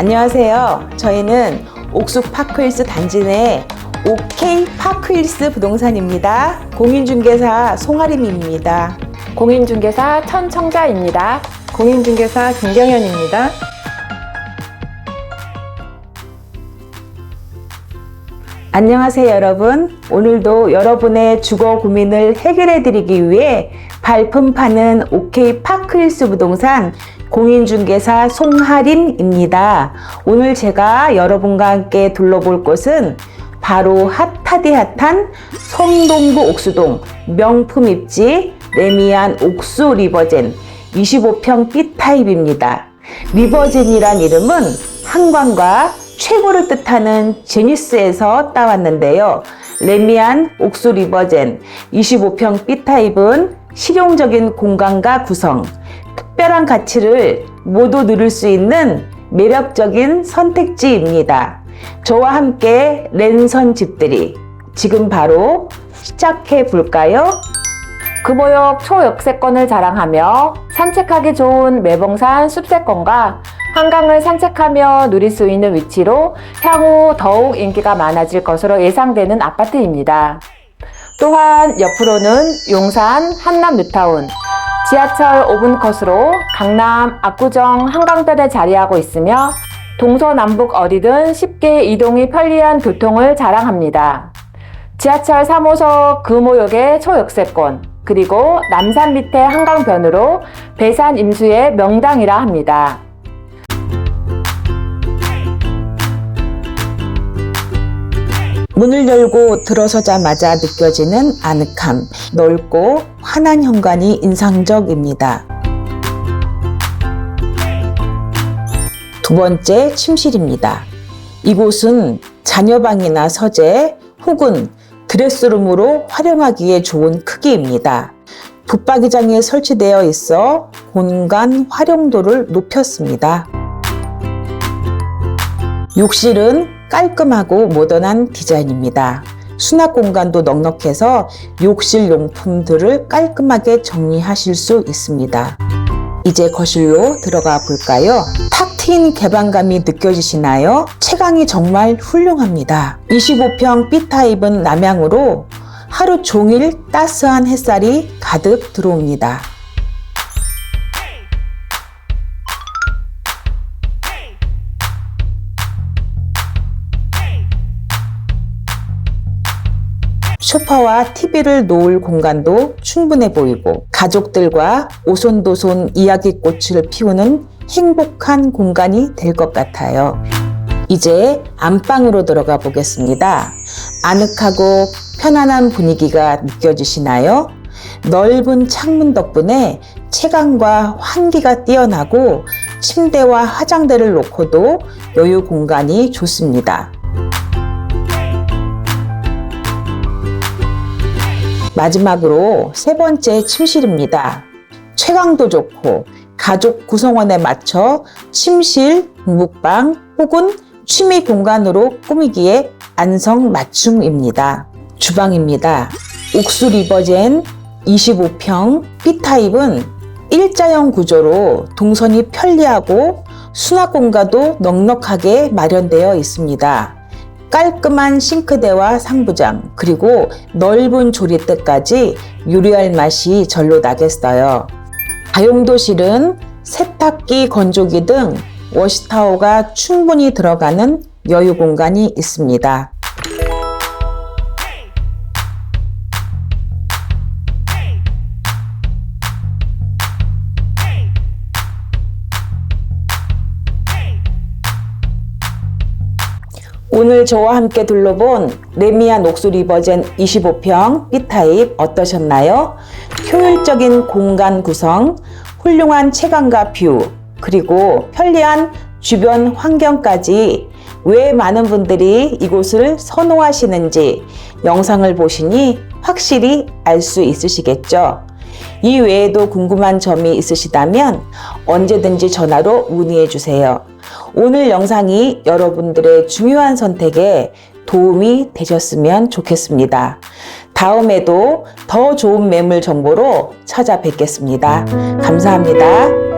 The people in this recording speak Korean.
안녕하세요. 저희는 옥숙 파크힐스 단지 내 OK 파크힐스 부동산입니다. 공인중개사 송아림입니다. 공인중개사 천청자입니다. 공인중개사 김경현입니다. 안녕하세요, 여러분. 오늘도 여러분의 주거 고민을 해결해 드리기 위해 발품 파는 OK 파크힐스 부동산 공인중개사 송하림입니다. 오늘 제가 여러분과 함께 둘러볼 곳은 바로 핫하디 핫한 성동구 옥수동 명품 입지 레미안 옥수 리버젠 25평 B타입입니다. 리버젠이란 이름은 한광과 최고를 뜻하는 제니스에서 따왔는데요. 레미안 옥수 리버젠 25평 B타입은 실용적인 공간과 구성, 특별한 가치를 모두 누릴 수 있는 매력적인 선택지입니다. 저와 함께 랜선 집들이 지금 바로 시작해 볼까요? 금호역 초역세권을 자랑하며 산책하기 좋은 매봉산 숲세권과 한강을 산책하며 누릴 수 있는 위치로 향후 더욱 인기가 많아질 것으로 예상되는 아파트입니다. 또한 옆으로는 용산 한남 뉴타운, 지하철 5분 컷으로 강남, 압구정, 한강변에 자리하고 있으며 동서남북 어디든 쉽게 이동이 편리한 교통을 자랑합니다. 지하철 3호석 금호역의 초역세권, 그리고 남산 밑에 한강변으로 배산 임수의 명당이라 합니다. 문을 열고 들어서자마자 느껴지는 아늑함, 넓고 환한 현관이 인상적입니다. 두 번째 침실입니다. 이곳은 자녀방이나 서재 혹은 드레스룸으로 활용하기에 좋은 크기입니다. 붙박이장에 설치되어 있어 공간 활용도를 높였습니다. 욕실은 깔끔하고 모던한 디자인입니다. 수납 공간도 넉넉해서 욕실 용품들을 깔끔하게 정리하실 수 있습니다. 이제 거실로 들어가 볼까요? 탁 트인 개방감이 느껴지시나요? 채광이 정말 훌륭합니다. 25평 B타입은 남향으로 하루 종일 따스한 햇살이 가득 들어옵니다. 소파와 TV를 놓을 공간도 충분해 보이고 가족들과 오손도손 이야기꽃을 피우는 행복한 공간이 될 것 같아요. 이제 안방으로 들어가 보겠습니다. 아늑하고 편안한 분위기가 느껴지시나요? 넓은 창문 덕분에 채광과 환기가 뛰어나고 침대와 화장대를 놓고도 여유 공간이 좋습니다. 마지막으로 세 번째 침실입니다. 채광도 좋고 가족 구성원에 맞춰 침실, 묵방 혹은 취미 공간으로 꾸미기에 안성맞춤입니다. 주방입니다. 옥수 리버젠 25평 B타입은 일자형 구조로 동선이 편리하고 수납 공간도 넉넉하게 마련되어 있습니다. 깔끔한 싱크대와 상부장, 그리고 넓은 조리대까지 요리할 맛이 절로 나겠어요. 다용도실은 세탁기, 건조기 등 워시타워가 충분히 들어가는 여유 공간이 있습니다. 오늘 저와 함께 둘러본 레미안 옥수 리버젠 25평 B타입 어떠셨나요? 효율적인 공간 구성, 훌륭한 채광과 뷰, 그리고 편리한 주변 환경까지 왜 많은 분들이 이곳을 선호하시는지 영상을 보시니 확실히 알 수 있으시겠죠? 이 외에도 궁금한 점이 있으시다면 언제든지 전화로 문의해 주세요. 오늘 영상이 여러분들의 중요한 선택에 도움이 되셨으면 좋겠습니다. 다음에도 더 좋은 매물 정보로 찾아뵙겠습니다. 감사합니다.